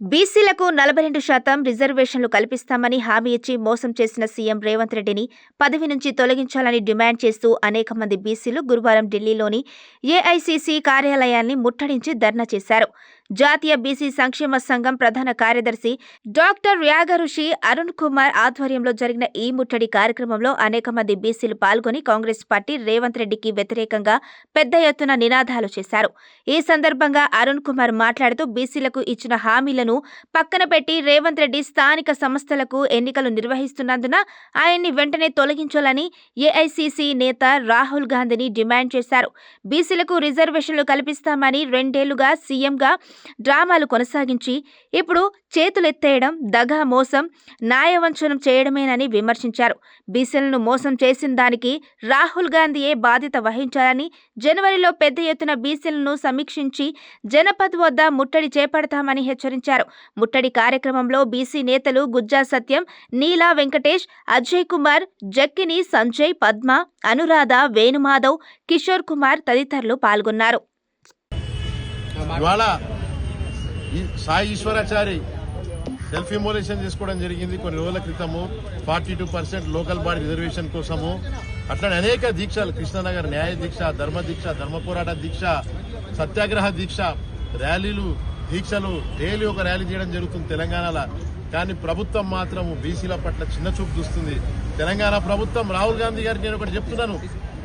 బీసీలకు నలభై రెండు శాతం రిజర్వేషన్లు కల్పిస్తామని హామీ ఇచ్చి మోసం చేసిన సీఎం రేవంత్ రెడ్డిని పదవి నుంచి తొలగించాలని డిమాండ్ చేస్తూ అనేక మంది బీసీలు గురువారం ఢిల్లీలోని ఏఐసీసీ కార్యాలయాన్ని ముట్టడించి ధర్నా చేశారు. జాతీయ బీసీ సంక్షేమ సంఘం ప్రధాన కార్యదర్శి డాక్టర్ యాగరుషి అరుణ్ కుమార్ ఆధ్వర్యంలో జరిగిన ఈ ముట్టడి కార్యక్రమంలో అనేక మంది బీసీలు పాల్గొని కాంగ్రెస్ పార్టీ రేవంత్ రెడ్డికి వ్యతిరేకంగా పెద్ద ఎత్తున నినాదాలు చేశారు. ఈ సందర్భంగా అరుణ్ కుమార్ మాట్లాడుతూ బీసీలకు ఇచ్చిన హామీలను పక్కన పెట్టి రేవంత్ రెడ్డి స్థానిక సంస్థలకు ఎన్నికలు నిర్వహిస్తున్నందున ఆయన్ని వెంటనే తొలగించాలని ఏఐసీసీ నేత రాహుల్ గాంధీని డిమాండ్ చేశారు. బీసీలకు రిజర్వేషన్లు కల్పిస్తామని రెండేళ్ళుగా సీఎంగా డ్రామాలు కొనసాగించి ఇప్పుడు చేతులెత్తేయడం దగా మోసం న్యాయవంచనం చేయడమేనని విమర్శించారు. బీసీలను మోసం చేసిన దానికి రాహుల్ గాంధీయే బాధ్యత వహించాలని జనవరిలో పెద్ద ఎత్తున బీసీలను సమీక్షించి జనపద్ వద్ద ముట్టడి చేపడతామని హెచ్చరించారు. ముట్టడి కార్యక్రమంలో బీసీ నేతలు గుజ్జా సత్యం నీలా వెంకటేష్ అజయ్ కుమార్ జక్కిని సంజయ్ పద్మ అనురాధ వేణుమాధవ్ కిషోర్ కుమార్ తదితరులు పాల్గొన్నారు. సాయి ఈశ్వరాచారి చేసుకోవడం జరిగింది. కొన్ని రోజుల క్రితము forty two percent local body reservation కోసము. అట్లనే అనేక దీక్షలు కృష్ణనగర్ న్యాయ దీక్ష ధర్మ దీక్ష ధర్మ పోరాట దీక్ష సత్యాగ్రహ దీక్ష ర్యాలీలు దీక్షలు డైలీ ఒక ర్యాలీ చేయడం జరుగుతుంది తెలంగాణలో. కానీ ప్రభుత్వం మాత్రం బీసీల పట్ల చిన్న చూపు చూస్తుంది. తెలంగాణ ప్రభుత్వం రాహుల్ గాంధీ గారికి నేను ఒకటి చెప్తున్నాను.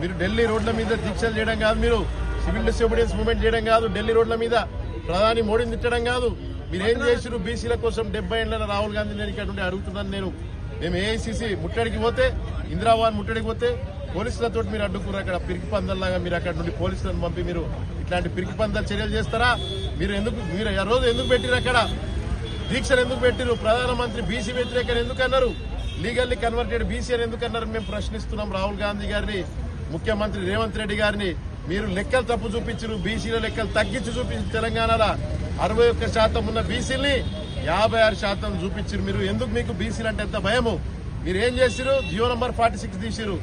మీరు ఢిల్లీ రోడ్ల మీద దీక్షలు చేయడం కాదు మీరు. సివిల్ డిసోబిడియన్స్ మూవ్మెంట్ చేయడం కాదు. ఢిల్లీ రోడ్ల మీద ప్రధాని మోడీని తిట్టడం కాదు. మీరు ఏం చేసారు బీసీల కోసం డెబ్బై ఏళ్ళ రాహుల్ గాంధీ నేను ఇక్కడ నుండి అడుగుతున్నాను నేను. మేము ఏఐసిసి ముట్టడికి పోతే ఇందిరావాన్ ముట్టడికి పోతే పోలీసులతో మీరు అడ్డుకున్నారు. అక్కడ పిరికి పందల్లాగా మీరు అక్కడ నుండి పోలీసులను పంపి మీరు ఇట్లాంటి పిరికి పందల చర్యలు చేస్తారా? మీరు ఎందుకు మీరు ఆ రోజు ఎందుకు పెట్టిరు అక్కడ? దీక్షలు ఎందుకు పెట్టిరు ప్రధానమంత్రి బీసీ వ్యతిరేకం ఎందుకు అన్నారు లీగల్లీ కన్వర్టెడ్ బీసీ అని ఎందుకు అన్నారు మేము ప్రశ్నిస్తున్నాం రాహుల్ గాంధీ గారిని ముఖ్యమంత్రి రేవంత్ రెడ్డి గారిని. మీరు లెక్కలు తప్పు చూపించారు బీసీల లెక్కలు తగ్గించి చూపించారు తెలంగాణలో అరవై ఒక్క శాతం ఉన్న బీసీల్ని యాభై ఆరు శాతం చూపించారు మీరు. ఎందుకు మీకు బీసీలు అంటే ఎంత భయము? మీరు ఏం చేసిరు జియో నంబర్ ఫార్టీ సిక్స్ తీసిరు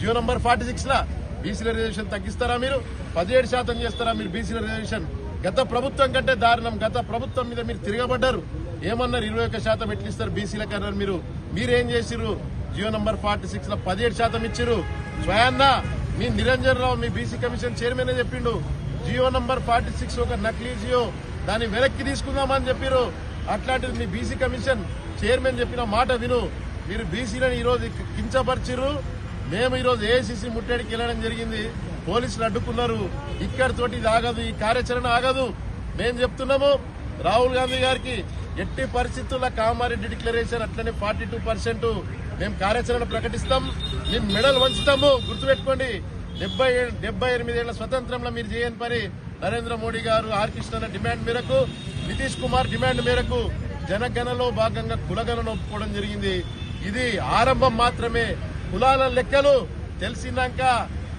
జియో నంబర్ ఫార్టీ సిక్స్ లా బీసీల రిజర్వేషన్ తగ్గిస్తారా మీరు? పదిహేడు శాతం చేస్తారా మీరు బీసీల రిజర్వేషన్? గత ప్రభుత్వం కంటే దారుణం. గత ప్రభుత్వం మీద మీరు తిరగబడ్డారు. ఏమన్నారు? ఇరవై ఒక్క శాతం ఎట్లిస్తారు బీసీలకు అన్నారు మీరు. మీరేం చేసిరు జియో నంబర్ ఫార్టీ సిక్స్లో పదిహేడు శాతం ఇచ్చిరు స్వయాన్న మీ నిరంజన్ రావు మీ బీసీ కమిషన్ చైర్మన్ చెప్పిండు? జియో నంబర్ ఫార్టీ సిక్స్ ఒక నకిలీ జియో. దాన్ని వెనక్కి తీసుకుందామని చెప్పిరు అట్లాంటిది మీ బీసీ కమిషన్ చైర్మన్ చెప్పిన మాట విను. మీరు బీసీలను ఈరోజు రోజు కించపరిచిరు మేము ఈరోజు ఏసీసీ ముట్టడికి వెళ్ళడం జరిగింది. పోలీసులు అడ్డుకున్నారు. ఇక్కడితోటి ఇది ఆగదు ఈ కార్యాచరణ ఆగదు. మేము చెప్తున్నాము రాహుల్ గాంధీ గారికి ఎట్టి పరిస్థితుల్లో కామారెడ్డి డిక్లరేషన్ అట్లనే ఫార్టీ టూ పర్సెంట్ మేము కార్యాచరణ ప్రకటిస్తాం. మేము మెడల్ వంచుతాము. గుర్తుపెట్టుకోండి డెబ్బై డెబ్బై ఎనిమిదేళ్ళ స్వతంత్రంలో మీరు చేయని పని నరేంద్ర మోడీ గారు ఆర్ కృష్ణ డిమాండ్ మేరకు నితీష్ కుమార్ డిమాండ్ మేరకు జనగణలో భాగంగా కులగణను ఒప్పుకోవడం జరిగింది. ఇది ఆరంభం మాత్రమే. కులాల లెక్కలు తెలిసినాక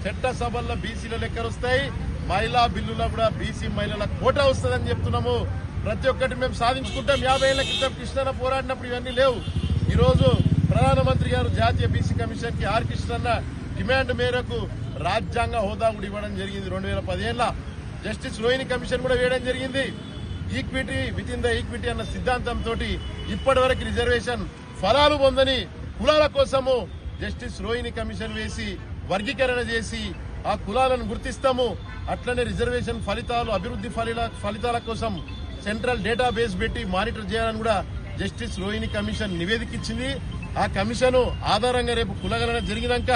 చట్టసభల్లో బీసీల లెక్కలు వస్తాయి మహిళా బిల్లులో కూడా బీసీ మహిళల కోట వస్తుందని చెప్తున్నాము. ప్రతి ఒక్కటి మేము సాధించుకుంటాం. యాభై ఏళ్ళ క్రితం కృష్ణ పోరాడినప్పుడు ఇవన్నీ లేవు. ఈరోజు ప్రధానమంత్రి గారు జాతీయ బీసీ కమిషన్కి ఆర్ కృష్ణన్న డిమాండ్ మేరకు రాజ్యాంగ హోదా కూడా ఇవ్వడం జరిగింది. రెండు వేల పదిహేనుల జస్టిస్ రోహిణి కమిషన్ కూడా వేయడం జరిగింది. Equity with in the equity అన్న సిద్ధాంతంతో ఇప్పటి వరకు రిజర్వేషన్ ఫలాలు పొందని కులాల కోసము జస్టిస్ రోహిణి కమిషన్ వేసి వర్గీకరణ చేసి ఆ కులాలను గుర్తిస్తాము. అట్లనే రిజర్వేషన్ ఫలితాలు అభివృద్ధి ఫలిల- ఫలితాల కోసం సెంట్రల్ డేటాబేస్ పెట్టి మానిటర్ చేయాలని కూడా జస్టిస్ రోహిణి కమిషన్ నివేదిక ఇచ్చింది ఆ కమిషన్ ఆధారంగా రేపు కులగణన జరిగినాక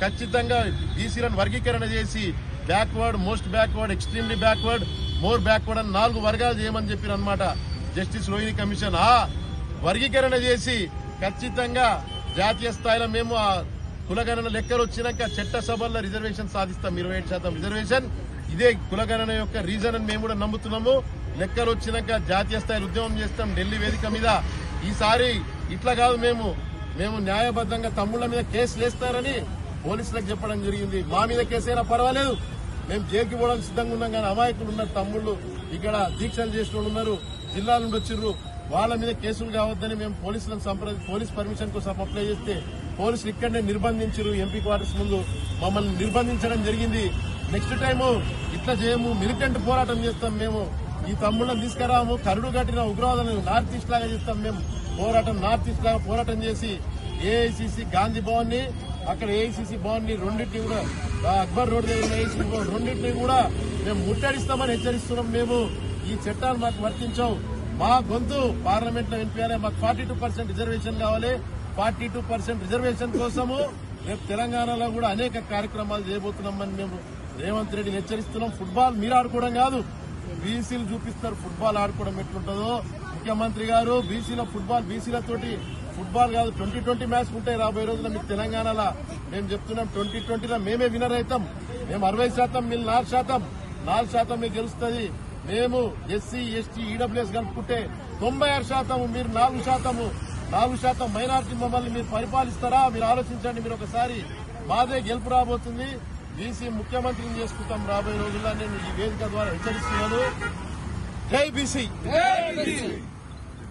ఖచ్చితంగా బీసీలను వర్గీకరణ చేసి backward most backward extremely backward more backward అని నాలుగు వర్గాలు చేయమని చెప్పిరనమాట అనమాట జస్టిస్ రోహిణి కమిషన్. ఆ వర్గీకరణ చేసి ఖచ్చితంగా జాతీయ స్థాయిలో మేము ఆ కులగణన లెక్కలు వచ్చినాక చట్టసభల్లో రిజర్వేషన్ సాధిస్తాం ఇరవై ఏడు శాతం రిజర్వేషన్. ఇదే కులగణన యొక్క రీజన్ అని మేము కూడా నమ్ముతున్నాము. లెక్కలు వచ్చినాక జాతీయ స్థాయిలో ఉద్యమం చేస్తాం ఢిల్లీ వేదిక మీద. ఈసారి ఇట్లా కాదు మేము. మేము న్యాయబద్ధంగా తమ్ముళ్ళ మీద కేసు వేస్తారని పోలీసులకు చెప్పడం జరిగింది. మా మీద కేసైనా పర్వాలేదు. మేము జైలుకి పోవడానికి సిద్ధంగా ఉన్నాం కానీ అమాయకులు ఉన్నారు తమ్ముళ్ళు. ఇక్కడ దీక్షలు చేసిన ఉన్నారు. జిల్లా నుండి వచ్చిర్రు. వాళ్ళ మీద కేసులు కావద్దని మేము పోలీసులను సంప్రది పోలీస్ పర్మిషన్ కోసం అప్లై చేస్తే పోలీసులు ఇక్కడనే నిర్బంధించారు ఎంపీ క్వార్టర్స్ ముందు. మమ్మల్ని నిర్బంధించడం జరిగింది. నెక్స్ట్ టైము ఇట్లా చేయము మిలిటెంట్ పోరాటం చేస్తాం మేము. ఈ తమ్ముళ్ళని తీసుకురాము కరుడు కట్టిన ఉగ్రవాదులను నార్త్ ఈస్ట్ లాగా చేస్తాం మేము. పోరాటం నార్త్ ఈస్ట్ లాగా పోరాటం చేసి ఏఐసిసి గాంధీ భవన్ని అక్కడ ఏఐసిసి భవన్ని రెండింటిని కూడా అక్బర్ రోడ్ దగ్గర ఉన్న ఏఐసిసి భవన్ రెండింటిని కూడా మేము ముట్టడిస్తామని హెచ్చరిస్తున్నాం మేము. ఈ చట్టాలు మాకు వర్తించవు మా గొంతు పార్లమెంట్లో వినిపించాలి మాకు ఫార్టీ టూ పర్సెంట్ రిజర్వేషన్ కావాలి. ఫార్టీ టూ పర్సెంట్ రిజర్వేషన్ కోసము రేపు తెలంగాణలో కూడా అనేక కార్యక్రమాలు చేయబోతున్నామని మేము రేవంత్ రెడ్డిని హెచ్చరిస్తున్నాం. ఫుట్బాల్ మీరు ఆడుకోవడం కాదు. బీసీలు చూపిస్తారు ఫుట్బాల్ ఆడుకోవడం ఎట్లుంటుందో. ముఖ్యమంత్రి గారు బీసీలో ఫుట్బాల్ బీసీలతోటి ఫుట్బాల్ కాదు ట్వంటీ ట్వంటీ మ్యాచ్ ఉంటాయి రాబోయే రోజుల్లో మీకు తెలంగాణలో. మేము చెప్తున్నాం ట్వంటీ ట్వంటీలో మేమే వినర్ అవుతాం. మేము అరవై శాతం మీరు నాలుగు శాతం. నాలుగు శాతం మీకు గెలుస్తుంది. మేము ఎస్సీ ఎస్టీ ఈడబ్ల్యూఎస్ కలుపుకుంటే తొంభై ఆరు శాతం మీరు నాలుగు శాతము నాలుగు శాతం మైనార్టీ మమ్మల్ని మీరు పరిపాలిస్తారా? మీరు ఆలోచించండి మీరు ఒకసారి మాదే గెలుపు రాబోతుంది. బీసీ ముఖ్యమంత్రిని చేసుకుంటాం రాబోయే రోజుల్లో. నేను ఈ వేదిక ద్వారా హెచ్చరిస్తున్నాను. జై బీసీ